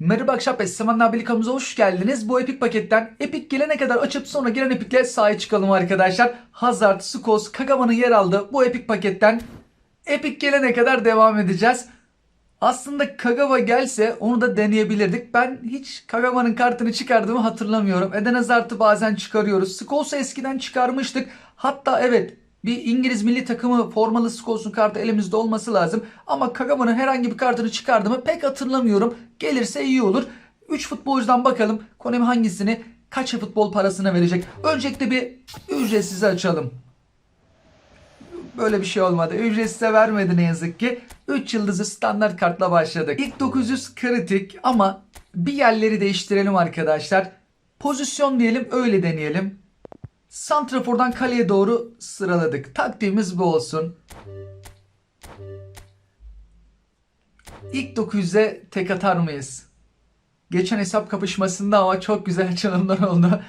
Merhaba akşam Esseman Nabili kanalımıza hoş geldiniz. Bu epik paketten epik gelene kadar açıp sonra gelen epikle sahaya çıkalım arkadaşlar. Hazard, Skos, Kagawa'nın yer aldığı bu epik paketten epik gelene kadar devam edeceğiz. Aslında Kagawa gelse onu da deneyebilirdik. Ben hiç Kagawa'nın kartını çıkardığımı hatırlamıyorum. Eden Hazard'ı bazen çıkarıyoruz. Skols'u eskiden çıkarmıştık. Hatta evet bir İngiliz milli takımı formalı Skols'un kartı elimizde olması lazım. Ama Kagawa'nın herhangi bir kartını çıkardığımı pek hatırlamıyorum. Gelirse iyi olur. 3 futbolcudan bakalım Konami hangisini kaç futbol parasına verecek. Öncelikle bir ücretsiz açalım. Böyle bir şey olmadı. Ücretsize vermedi ne yazık ki. 3 yıldızı standart kartla başladık. İlk 900 kritik ama bir yerleri değiştirelim arkadaşlar. Pozisyon diyelim öyle deneyelim. Santrafor'dan kaleye doğru sıraladık. Taktiğimiz bu olsun. İlk 900'e tek atar mıyız? Geçen hesap kapışmasında ama çok güzel açılımlar oldu.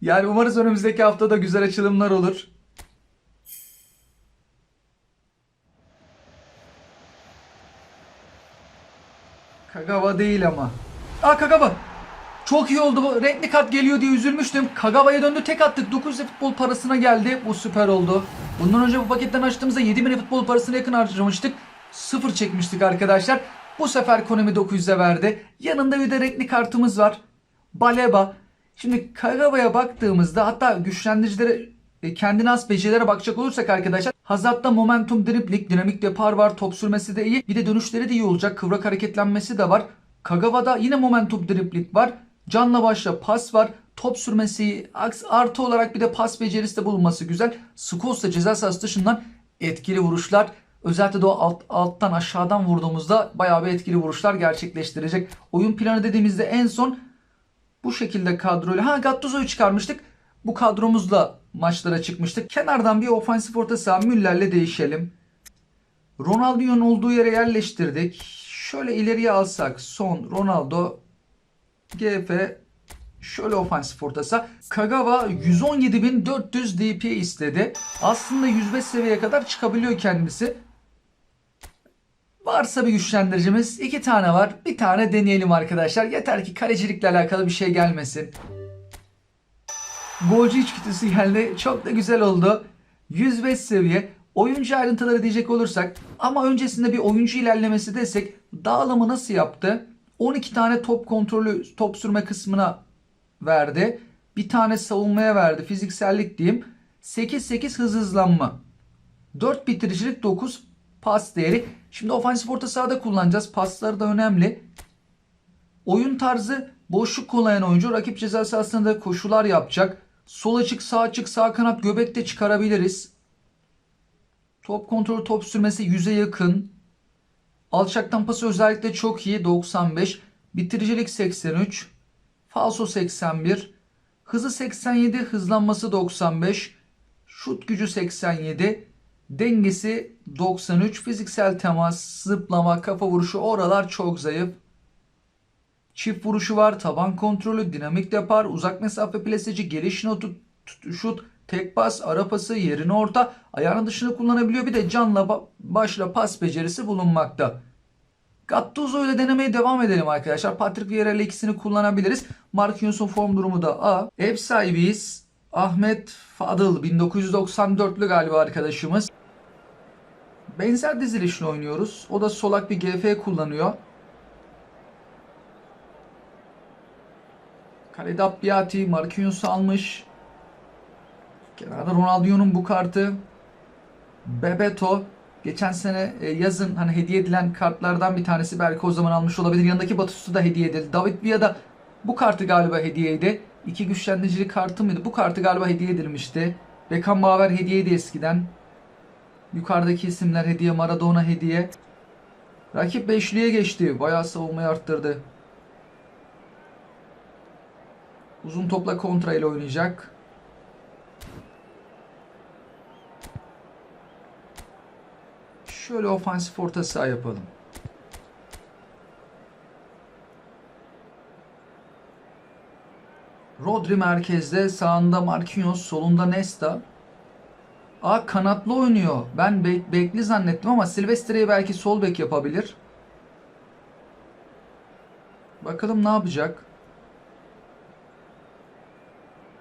Yani umarız önümüzdeki haftada güzel açılımlar olur. Kagawa değil ama. Aa Kagawa. Çok iyi oldu bu. Renkli kart geliyor diye üzülmüştüm. Kagawa'ya döndü tek attık. 900 futbol parasına geldi. Bu süper oldu. Bundan önce bu paketten açtığımızda 7000 futbol parasına yakın harcamıştık. Sıfır çekmiştik arkadaşlar. Bu sefer Konami 900'e verdi. Yanında bir de renkli kartımız var. Baleba. Şimdi Kagawa'ya baktığımızda hatta güçlendiricilere e, kendine has becerilere bakacak olursak arkadaşlar Hazard'da momentum dribling, dinamik depar var, top sürmesi de iyi. Bir de dönüşleri de iyi olacak. Kıvrak hareketlenmesi de var. Kagawa'da yine momentum dribling var. Canla başla pas var. Top sürmesi Artı olarak bir de pas becerisi de bulunması güzel. Skos da ceza sahası dışından etkili vuruşlar. Özellikle de o alt, alttan aşağıdan vurduğumuzda bayağı bir etkili vuruşlar gerçekleştirecek. Oyun planı dediğimizde en son bu şekilde kadroyla. Ha Gattuso'yu çıkarmıştık. Bu kadromuzla maçlara çıkmıştık. Kenardan bir ofansif orta saha Müller'le değişelim. Ronaldinho'nun olduğu yere yerleştirdik. Şöyle ileriye alsak son Ronaldo GF şöyle ofansif orta saha. Kagawa 117.400 DP istedi. Aslında 105 seviyeye kadar çıkabiliyor kendisi. Varsa bir güçlendiricimiz iki tane var. Bir tane deneyelim arkadaşlar. Yeter ki kalecilikle alakalı bir şey gelmesin. Golcü içgüdüsü geldi. Çok da güzel oldu. 105 seviye. Oyuncu ayrıntıları diyecek olursak ama öncesinde bir oyuncu ilerlemesi desek dağılımı nasıl yaptı? 12 tane top kontrolü top sürme kısmına verdi. Bir tane savunmaya verdi. Fiziksellik diyeyim. 8-8 hız hızlanma. 4 bitiricilik 9 pas değeri. Şimdi ofansif orta sahada kullanacağız. Pasları da önemli. Oyun tarzı boşluk kullanan oyuncu rakip ceza sahasında koşular yapacak. Sol açık, sağ açık, sağ kanat göbek de çıkarabiliriz. Top kontrolü, top sürmesi 100'e yakın. Alçaktan pası özellikle çok iyi 95. Bitiricilik 83. Falso 81. Hızı 87, hızlanması 95. Şut gücü 87. Dengesi 93. Fiziksel temas, zıplama, kafa vuruşu oralar çok zayıf. Çift vuruşu var, taban kontrolü, dinamik depar, uzak mesafe plaseci, geliş notu, şut, tek pas, ara pası, yerini orta, ayağının dışında kullanabiliyor. Bir de canla ba- başla pas becerisi bulunmakta. Gattuso ile denemeye devam edelim arkadaşlar. Patrick Vieira ile ikisini kullanabiliriz. Marquinhos'un form durumu da A. Ev sahibiyiz. Ahmet Fadıl 1994'lü galiba arkadaşımız. Benzer dizilişle oynuyoruz. O da solak bir GF kullanıyor. Kalede Abbiati, Marquinhos'u almış. Kenarda Ronaldinho'nun bu kartı. Bebeto. Geçen sene e, yazın hani hediye edilen kartlardan bir tanesi belki o zaman almış olabilir. Yanındaki Batustu da hediye edildi. David Villa da bu kartı galiba hediyeydi. İki güçlendiricili kartı mıydı? Bu kartı galiba hediye edilmişti. Beckenbauer hediyeydi eskiden. Yukarıdaki isimler hediye. Maradona hediye. Rakip beşliğe geçti. Bayağı savunmayı arttırdı. Uzun topla kontra ile oynayacak. Şöyle ofansif orta saha yapalım. Rodri merkezde, sağında Marquinhos, solunda Nesta. Aa kanatlı oynuyor. Ben be- bekli zannettim ama Silvestre'yi belki sol bek yapabilir. Bakalım ne yapacak?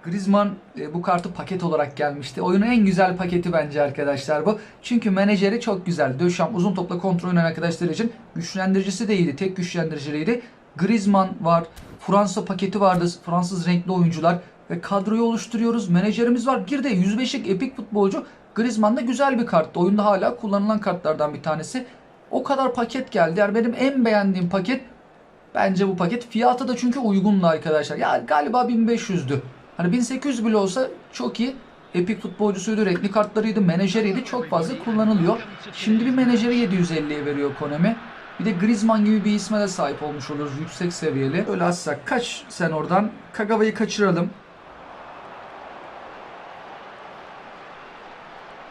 Griezmann e, bu kartı paket olarak gelmişti. Oyunun en güzel paketi bence arkadaşlar bu. Çünkü menajeri çok güzel. Döşam uzun topla kontrol oynayan arkadaşlar için güçlendiricisi de iyiydi. Tek güçlendiriciliydi. Griezmann var. Fransa paketi vardı. Fransız renkli oyuncular. Ve kadroyu oluşturuyoruz. Menajerimiz var. Bir de 105'lik epik futbolcu. Griezmann da güzel bir karttı. Oyunda hala kullanılan kartlardan bir tanesi. O kadar paket geldi. Yani benim en beğendiğim paket Bence bu paket fiyatı da çünkü uygundu arkadaşlar. Ya galiba 1500'dü. Hani 1800 bile olsa çok iyi. Epic futbolcusuydu, renkli kartlarıydı, menajeriydi. Çok fazla kullanılıyor. Şimdi bir menajeri 750'ye veriyor Konami. Bir de Griezmann gibi bir isme de sahip olmuş oluruz. Yüksek seviyeli. Öyle atsak. Kaç sen oradan. Kagawa'yı kaçıralım.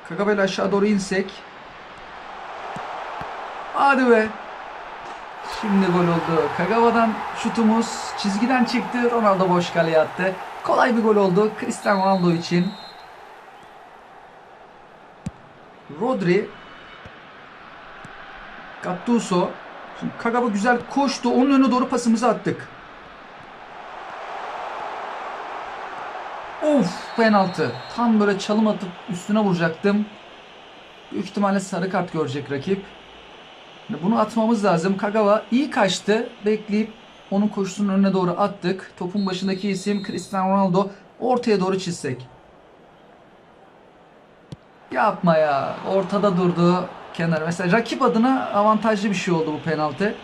Kagawa ile aşağı doğru insek. Hadi be. Şimdi gol oldu. Kagawa'dan şutumuz çizgiden çıktı. Ronaldo boş kaleye attı. Kolay bir gol oldu Cristiano Ronaldo için. Rodri Gattuso Şimdi Kagawa güzel koştu. Onun önüne doğru pasımızı attık. Of penaltı. Tam böyle çalım atıp üstüne vuracaktım. Büyük ihtimalle sarı kart görecek rakip. Bunu atmamız lazım. Kagawa iyi kaçtı. Bekleyip onun koşusunun önüne doğru attık. Topun başındaki isim Cristiano Ronaldo. Ortaya doğru çizsek. Yapma ya. Ortada durdu. Kenar. Mesela rakip adına avantajlı bir şey oldu bu penaltı.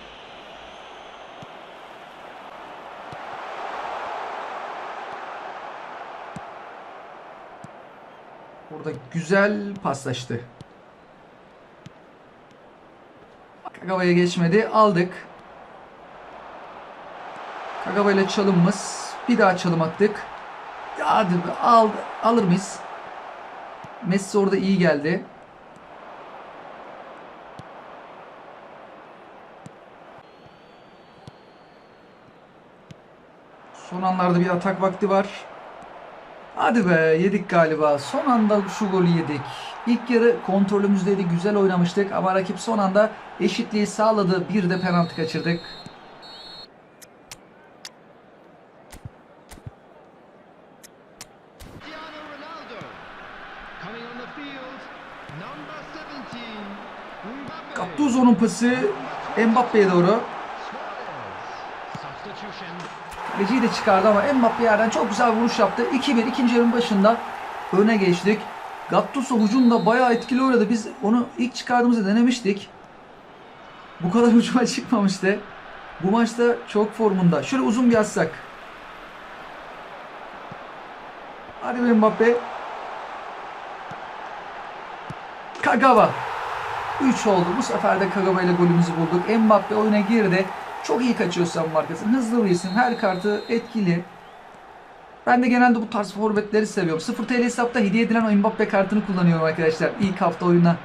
Burada güzel paslaştı. Kagawa'ya geçmedi. Aldık. Kagawa ile çalımımız. Bir daha çalım attık. Hadi al, alır mıyız? Messi orada iyi geldi. Son anlarda bir atak vakti var. Hadi be yedik galiba. Son anda şu golü yedik. İlk yarı kontrolümüzdeydi. Güzel oynamıştık ama rakip son anda eşitliği sağladı. Bir de penaltı kaçırdık. Cristiano Ronaldo coming on the field, number 17, Mbappe. Gattuso'nun pası Mbappe'ye doğru. Kaleciyi de çıkardı ama Mbappe yerden çok güzel vuruş yaptı. 2-1 ikinci yarının başında öne geçtik. Gattuso hücumda bayağı etkili oynadı. Biz onu ilk çıkardığımızda denemiştik. Bu kadar hücuma çıkmamıştı. Bu maçta çok formunda. Şöyle uzun bir atsak. Hadi Mbappe. Kagawa. 3 oldu. Bu sefer de Kagawa ile golümüzü bulduk. Mbappe oyuna girdi. Çok iyi kaçıyor savunma arkasını. Hızlı isim. Her kartı etkili. Ben de genelde bu tarz forvetleri seviyorum. 0 TL hesapta hediye edilen o Mbappe kartını kullanıyorum arkadaşlar. İlk hafta oyuna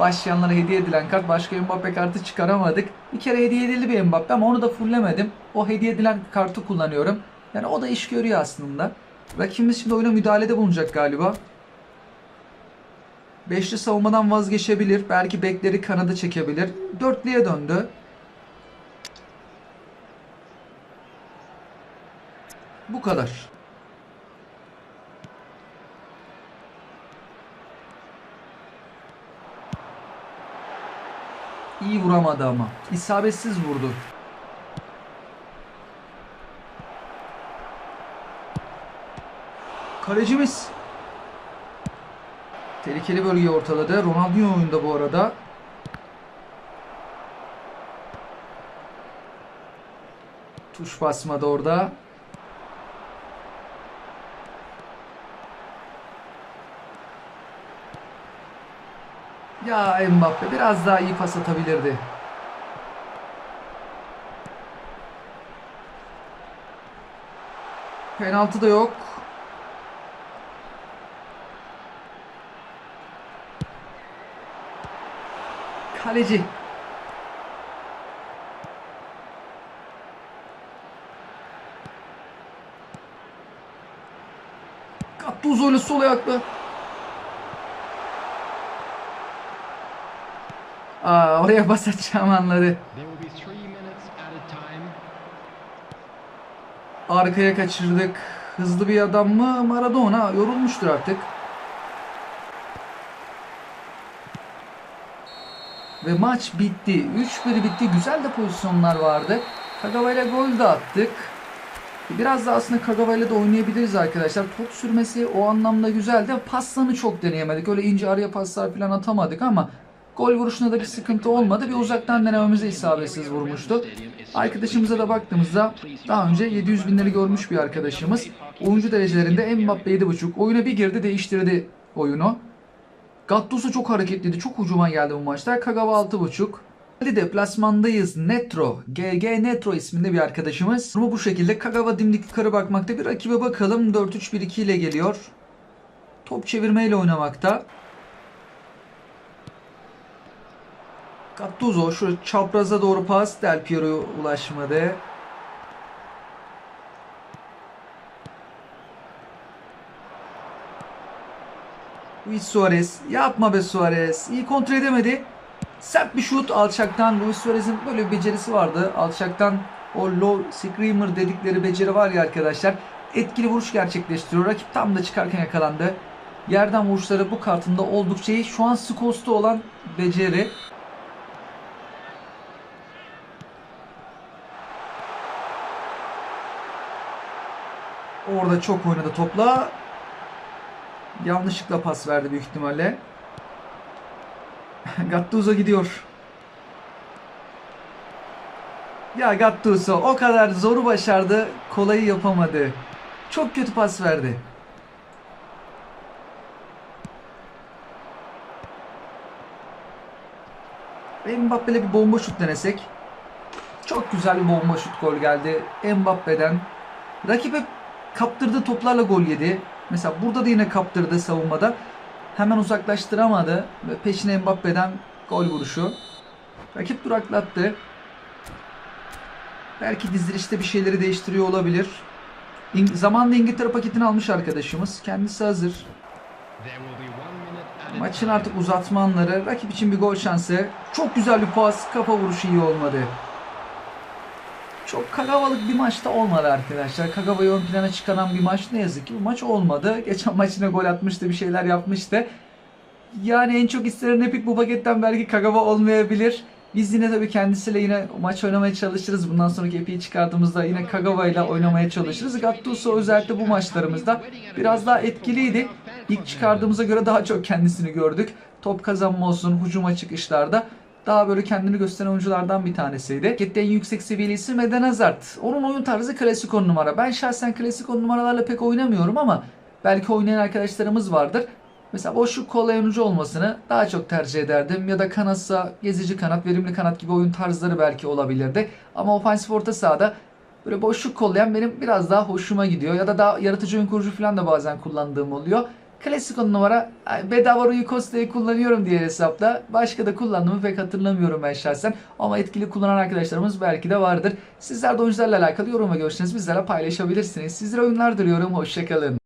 başlayanlara hediye edilen kart. Başka Mbappe kartı çıkaramadık. Bir kere hediye edildi bir Mbappe ama onu da fulllemedim. O hediye edilen kartı kullanıyorum. Yani o da iş görüyor aslında. Rakibimiz şimdi oyuna müdahalede bulunacak galiba. Beşli savunmadan vazgeçebilir. Belki bekleri kanada çekebilir. Dörtlüye döndü. Bu kadar. İyi vuramadı ama. İsabetsiz vurdu. Kalecimiz tehlikeli bölgeyi ortaladı. Ronaldinho oyunda bu arada. Tuş basmadı orada. Ya Mbappe biraz daha iyi pas atabilirdi. Penaltı da yok. Kaleci. Gattuso ile sol ayakla. Aa, oraya bas atacağım anları. Arkaya kaçırdık. Hızlı bir adam mı? Maradona yorulmuştur artık. Ve maç bitti. 3-1 bitti. Güzel de pozisyonlar vardı. Kagawa ile gol de attık. Biraz da aslında Kagawa ile de oynayabiliriz arkadaşlar. Top sürmesi o anlamda güzeldi. Paslarını çok deneyemedik. Öyle ince araya paslar falan atamadık ama gol vuruşunda da bir sıkıntı olmadı. Bir uzaktan denememize isabetsiz vurmuştu. Arkadaşımıza da baktığımızda daha önce 700 binleri görmüş bir arkadaşımız. Oyuncu derecelerinde Mbappe 7.5. Oyuna bir girdi değiştirdi oyunu. Gattuso çok hareketliydi. Çok hücuma geldi bu maçta. Kagawa 6.5. Hadi deplasmandayız. Netro. GG Netro isminde bir arkadaşımız. Ama bu şekilde Kagawa dimdik yukarı bakmakta. Bir rakibe bakalım. 4-3-1-2 ile geliyor. Top çevirmeyle oynamakta. Gattuso şu çapraza doğru pas. Del Piero'ya ulaşmadı. Luis Suarez. Yapma be Suarez. İyi kontrol edemedi. Sert bir şut alçaktan. Luis Suarez'in böyle bir becerisi vardı. Alçaktan o low screamer dedikleri beceri var ya arkadaşlar. Etkili vuruş gerçekleştiriyor. Rakip tam da çıkarken yakalandı. Yerden vuruşları bu kartında oldukça iyi. Şu an Skos'ta olan beceri. Orada çok oynadı topla. Yanlışlıkla pas verdi büyük ihtimalle. Gattuso gidiyor. Ya Gattuso o kadar zoru başardı, kolayı yapamadı. Çok kötü pas verdi. Mbappe'le bir bomba şut denesek. Çok güzel bir bomba şut gol geldi Mbappe'den. Rakip hep kaptırdığı toplarla gol yedi. Mesela burada da yine kaptırdı savunmada. Hemen uzaklaştıramadı ve peşine Mbappe'den gol vuruşu. Rakip duraklattı. Belki dizilişte bir şeyleri değiştiriyor olabilir. İng- zamanında İngiltere paketini almış arkadaşımız. Kendisi hazır. Maçın artık uzatma anları. Rakip için bir gol şansı. Çok güzel bir pas. Kafa vuruşu iyi olmadı. Çok kagavalık bir maçta olmadı arkadaşlar. Kagava'yı ön plana çıkaran bir maç ne yazık ki bu maç olmadı. Geçen maç yine gol atmıştı, bir şeyler yapmıştı. Yani en çok istenen Epic bu paketten belki Kagawa olmayabilir. Biz yine tabii kendisiyle yine maç oynamaya çalışırız. Bundan sonraki Epic'i çıkardığımızda yine Kagawa ile oynamaya çalışırız. Gattuso özellikle bu maçlarımızda biraz daha etkiliydi. İlk çıkardığımıza göre daha çok kendisini gördük. Top kazanma olsun, hücuma çıkışlarda daha böyle kendini gösteren oyunculardan bir tanesiydi. Pakette en yüksek seviyeli isim Eden Hazard. Onun oyun tarzı klasik on numara. Ben şahsen klasik on numaralarla pek oynamıyorum ama belki oynayan arkadaşlarımız vardır. Mesela boşluk kolay oyuncu olmasını daha çok tercih ederdim. Ya da kanatsa gezici kanat, verimli kanat gibi oyun tarzları belki olabilirdi. Ama ofansif orta sahada böyle boşluk kollayan benim biraz daha hoşuma gidiyor. Ya da daha yaratıcı oyun kurucu falan da bazen kullandığım oluyor. Klasik on numara bedava Rui Costa'yı kullanıyorum diye hesapta. Başka da kullandığımı pek hatırlamıyorum ben şahsen. Ama etkili kullanan arkadaşlarımız belki de vardır. Sizler de oyuncularla alakalı yorum ve görüşlerinizi bizlerle paylaşabilirsiniz. Sizlere oyunlar diliyorum. Hoşçakalın.